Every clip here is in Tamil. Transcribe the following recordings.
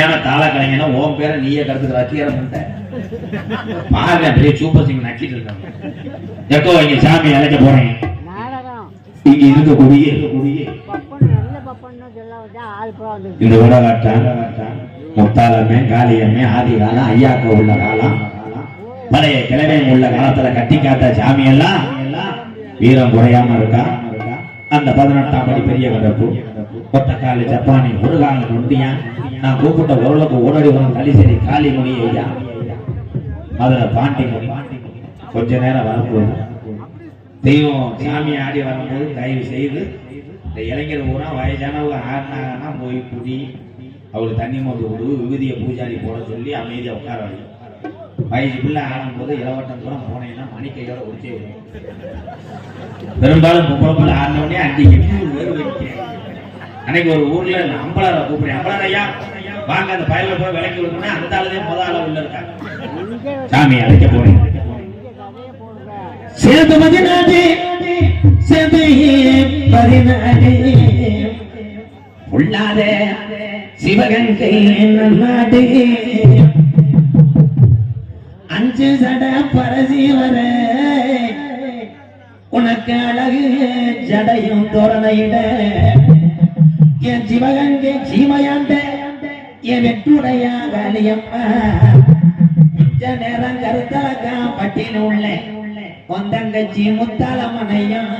ஏன்னா தாள கலைஞனா உன் பேரை நீயே கருத்துக்கு ரத்தியாரம் பண்ணிட்ட. பாருங்க பெரிய சூப்பர் சிங் நக்கிட்டு இருக்காங்க. எக்கோ இங்க சாமி அழைக்க நாடகம். இங்க இருக்கக்கூடிய இருக்கக்கூடிய. இந்த உலகாட்டம் முத்தாளமே காளியம்மே ஆதி காலம் ஐயாக்க உள்ள காலம் பழைய கிழமை உள்ள காலத்துல கட்டி காத்த சாமி எல்லாம் வீரம் குறையாம இருக்கா? அந்த பதினெட்டாம் படி பெரிய கதப்பு கொத்தக்காலு ஜப்பானி முருகாங்க காலம் நொண்டியா நான் கூப்பிட்ட உருளுக்கு ஓடடி வரும் தலிசரி காளி மணி ஐயா. மதுரை பாண்டி மணி. கொஞ்ச நேரம் வரப்போகுது. தெய்வம் சாமி ஆடி வரும்போது தயவு செய்து இந்த இளைஞர் பூரா வயசானவங்க ஆடினாங்கன்னா போய் குடி. அவளுக்கு தண்ணி மோந்து கொடு விபூதியை பூஜாரி போட சொல்லி அமைதியாக உட்கார வை. வயசு பிள்ளை ஆடும்போது இளவட்டம் கூட போனீங்கன்னா மணிக்கையோட உடிச்சே விடும் பெரும்பாலும் பொம்பளை பிள்ளை ஆடினோடனே அஞ்சு எட்டு வேறு வைக்கிறேன் அன்னைக்கு ஒரு ஊர்ல அம்பளார கூப்பிடுறேன். அம்பளார் ஐயா வாங்க அந்த பயல போய் விலைக்கு விடுங்கன்னா அந்த ஆளுதே முத ஆள உள்ள இருக்காங்க. சாமி அழைக்க போறேன். சேது மதிநாடு சேது பதினாடு உள்ளாத சிவகங்கை நாடு அஞ்சு சட பரசீவர உனக்கு அழகு ஜடையும் தோரணையிட. என் சிவகங்கை சீமையாண்ட என் வெட்டுடைய காளியம்மா மிச்ச நேரம் கருத்தாக்கா பட்டின உள்ள கொந்தங்கச்சி முத்தாளம்மனையும்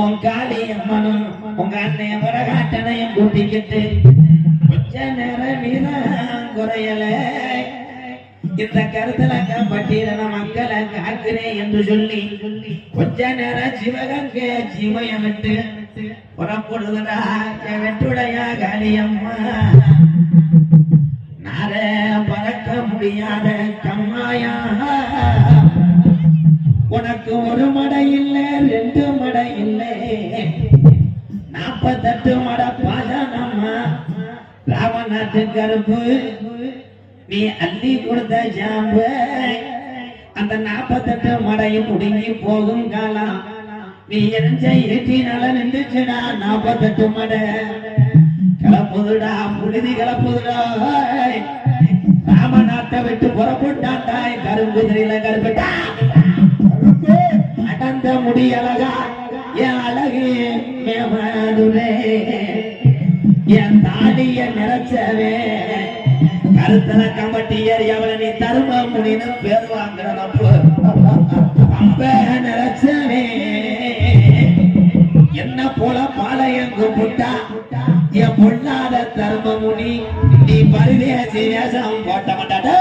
உன் காளி அம்மனும் உங்க அண்ணன் வரகாட்டனையும் கூட்டிக்கிட்டு மிச்ச நேரம் வீரம் குறையல. இந்த கருத்தலக்கா பட்டியல மக்களை காக்கிறேன் என்று சொல்லி கொஞ்ச நேரம் சிவகங்கை ஜீவய விட்டு புறப்படுதுடா என் வெட்டுடைய காளியம்மா நார பறக்க முடியாத கம்மாயா. உனக்கு ஒரு மடை இல்லை ரெண்டு மடை இல்லை. நாற்பத்தெட்டு மட பாசனம்மா. ராமநாட்டு கருப்பு நீ அள்ளி கொடுத்த ஜாம்பு. அந்த நாற்பத்தெட்டு மடையும் முடுங்கி போகும் காலம். நீ எரிஞ்ச ஏற்றினால நின்றுச்சுடா நாப்பத்தெட்டு மடை. கிளப்புதுடா புழுதி கிளப்புதுடா. ராமநாட்டை விட்டு புறப்பட்டாண்டாய் கருங்குதிரையில கருப்பட்டா. அடந்த முடி அழகா என் அழகு மேமாதுரே என் தாடிய நிறைச்சவே. கருத்தல கம்பட்டியர் ஏரியாவில நீ தரும முடின்னு பேர் வாங்குற அம்ப என்ன போல பாளையங்கு புட்டா? என் பொல்லாத தர்மமுனி நீ பரிதேசி வேஷம் போட்ட மாட்டாடே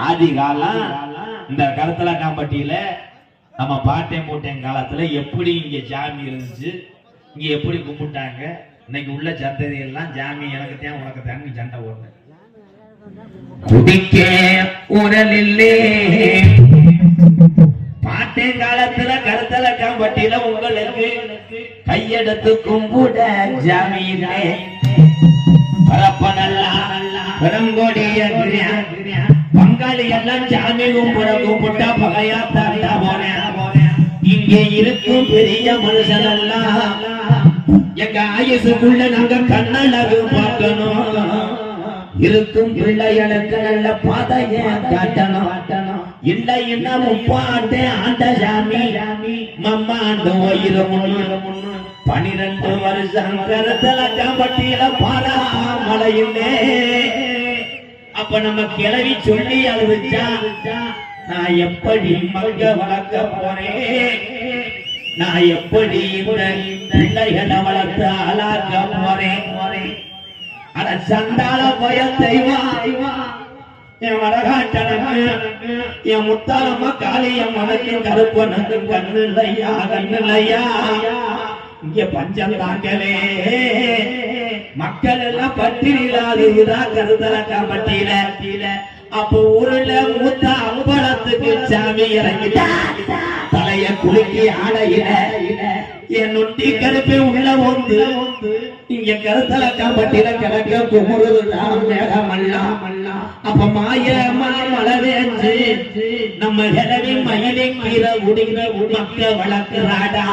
ஆதி காலம் இந்த கருத்துல காம்பட்டியில நம்ம பாட்டேன் போட்டேன் காலத்துல எப்படி இங்க ஜாமி இருந்துச்சு இங்க எப்படி கும்பிட்டாங்க இன்னைக்கு உள்ள சந்ததி எல்லாம் ஜாமி எனக்கு தான் உனக்கு தான் சண்டை ஓடுது குடிக்க உடலில்லே. பாட்டை காலத்துல கருத்தல கம்பட்டில உங்களுக்கு கையெடுத்து கும்பிட ஜமீனே. பங்காளி எல்லாம் ஜாமி கும்பிட கும்பிட்டா பகையா தாண்டா போனேன் இங்கே இருக்கும் பெரிய மனுஷன் எல்லாம் எங்க ஆயுசுக்குள்ள நாங்க கண்ணழகு பார்க்கணும். இருக்கும் பிள்ளைகளுக்கு நல்ல பாதைய காட்டணும். இல்லை என்ன முப்பாண்டு ஆண்ட சாமி மம்மாண்டு ஒயிரு முன்னு. பனிரெண்டு வருஷம் கருத்தல காம்பட்டியில பாரா மழையில்லே அப்ப நம்ம கிளவி சொல்லி அழுதுச்சா? நான் எப்படி மல்க வளர்க்க போறேன்? நான் எப்படி இந்த பிள்ளைகளை வளர்த்து ஆளாக்க போறேன்? அட சண்டால பய தெய்வா என் வடகாட்டனுக்கு என் முத்தாலம்மா காளியம் மனத்தின் கருப்பனுக்கு கண்ணில்லையா கண்ணில்லையா? இங்க பஞ்சம் தாங்கலே. மக்கள் எல்லாம் பட்டியலாதுதான் கருதலக்கா காம்பட்டியில அப்போ ஊருல மூத்த அம்பலத்துக்கு சாமி இறங்கிட்டா தலைய குலுக்கி ஆடையில. என் நொட்டி கருப்பே உள்ள ஒன்று இங்க கருத்தல காம்பட்டியில கிடக்க குமுறுது மேகமெல்லாம் அப்ப மாய மலவேஞ்சு நம்ம கிளவி மயிலை கீரை உடுங்கி உமக்க வளர்க்கிறாடா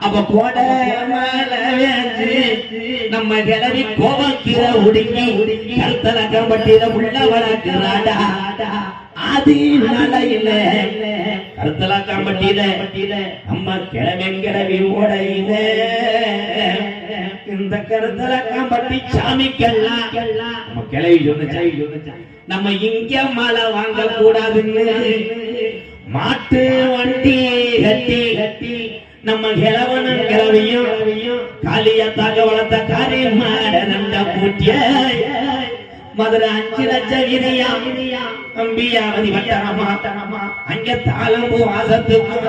அப்ப கோட மலவேஞ்சு நம்ம கிளவி கோவக்கீரை உடுங்கி கருத்தல காம்பட்டியில உள்ள வளர்க்கிறாடா ஆதி நலையில கருத்தலா காம்பட்டியில நம்ம கிழமை கிழவி ஓடையில இந்த கருத்தல காம்பட்டி சாமிக்கெல்லாம் நம்ம கிளவி சொன்ன நம்ம இங்க மழை வாங்க கூடாதுன்னு. மாட்டு வண்டி கட்டி. கட்டி நம்ம கிழவனும் கிழவியும் காளியத்தாக தகவலத்தை காரி மாட பூட்டிய மதுரை அஞ்சு லட்சம் விதியா? அம்பியாவதி வட்டணமா அங்க தாளம்பு வாசத்துக்கும்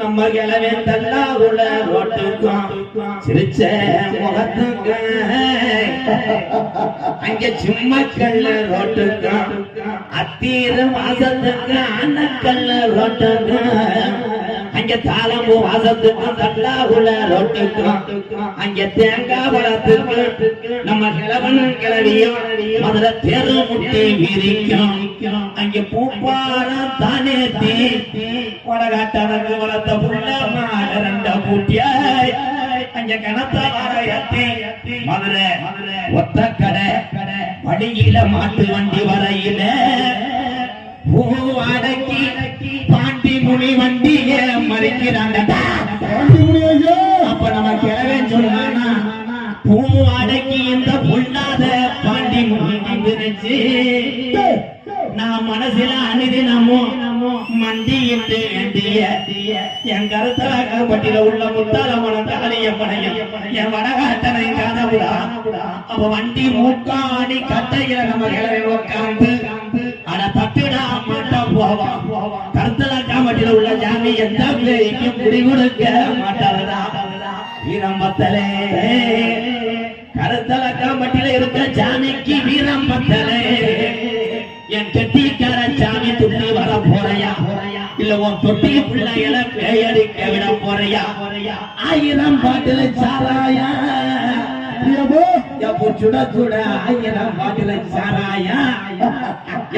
நம்ம கிழவே தல்லாவுல ரோட்டுக்கும் சிரிச்ச முகத்துக்கும் அங்க சிம்மக்கல்ல ரோட்டுக்கும். அத்தீர வாசத்துக்கு அன்னக்கல்ல ரோட்டுக்கும். அங்க தாளம்பு வாசத்துக்கும் தல்லாவுல ரோட்டுக்கும் அங்க தேங்காய் பழத்துக்கு நம்ம கிழவன் கிழவியும் அதுல தெரு முட்டி விரிக்கும். அங்க பூப்பாரம் தானே தீ. கொடகாட்டவனுக்கு வளர்த்த புள்ள மாட ரெண்ட பூட்டியாய் அங்க கனத்த வாரையத்தி மதுரை ஒத்த கடை வடியில மாட்டு வண்டி வரையில. பூவாடக்கி அடக்கி பாண்டி முனி வண்டிய மறிக்கிறாங்க அப்ப நம்ம கிழவே சொல்லானா பூ அடக்கி இந்த பொல்லாத பாண்டி முனி வந்துருச்சு நான் மனசுல அனுதினமும் மண்டியிட்டு வேண்டிய என் கருத்தல கருப்பட்டியில உள்ள முத்தால மனம் காளிய பணையம் என் வடகாட்டனை காதவுடா அப்ப வண்டி மூக்காணி கட்டையில நம்ம கிளவி உட்காந்து மாட்டோம் காமட்டில உள்ள ஜாமி எந்த பிள்ளைக்கும் குடி கொடுக்க மாட்டாதடா வீரம்பத்தலே. கருத்தல காம்பட்டில இருக்க ஜாமிக்கு வீரம்பத்தலே. என் கெட்டிக்கார சாமி துள்ளி வர போறையா? இல்ல உன் தொட்டி பிள்ளைகளை பேயடிக்க விட போறையா? ஆயிரம் பாட்டுல சாராயா? எப்போ சுட சுட ஆயிரம் பாட்டுல சாராயா?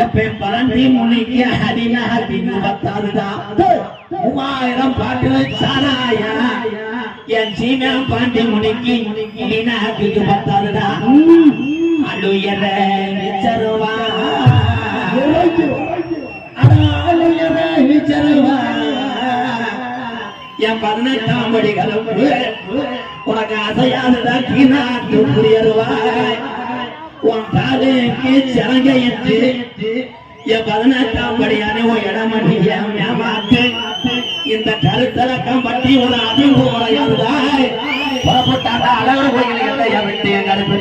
எப்ப பழனி முனிக்கு அடினா அடின்னு பத்தாதுடா மூவாயிரம் பாட்டுல சாராயா? என் சீனா பாண்டி முனிக்கு அடினா அடிக்கு பத்தாதுடா அழுயர நிச்சருவா. அழுயர நிச்சருவா. என் பதினெட்டாம் படி கலப்பு உனக்கு அசையாததா கீநாட்டு புரியருவாய் உன் காலுக்கு சிறங்க என்று என் பதினெட்டாம் படியான உன் இடமணி என் இந்த கருத்தலக்கம் பற்றி ஒரு அதிர்வு உரையாதுதாய் புறப்பட்டாண்டா அழகர் கோயில் எல்லைய விட்டு என் கருப்பு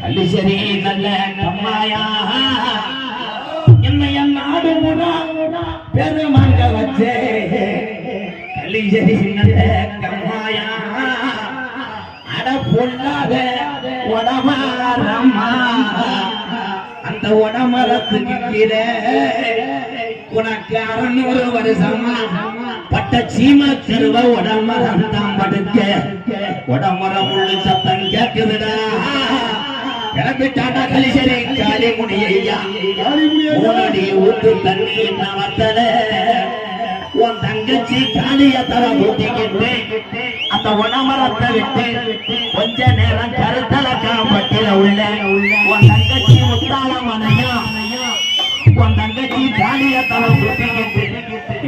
கள்ளிசரி நல்ல கம்மாயா. என்னை என் நாடு பெருமங்க வச்சே. கள்ளிசரி நல்ல அட பொல்லாத அந்த உடமரத்துக்கு கீழே உனக்கு அறுநூறு வருஷமா பட்ட சீம கருவ உடமரம் தான் படுக்க. உடமரம் உள்ள சத்தம் கேட்குதுடா கிளம்பிட்டாண்டா கலிசரி காளி முனியா மூணடி ஊத்து தண்ணி நவத்தல. உன் தங்கச்சி காளிய தர ஊட்டிக்கிட்டு அந்த உணமரத்தை விட்டு கொஞ்ச நேரம் கருத்தல காம்பட்டில உள்ள உன் தங்கச்சி முத்தாள மனையும் உன் தங்கச்சி காளிய தர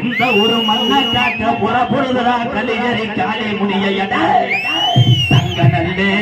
இந்த ஒரு மண்ண காட்ட கலிகரி தங்க நல்லே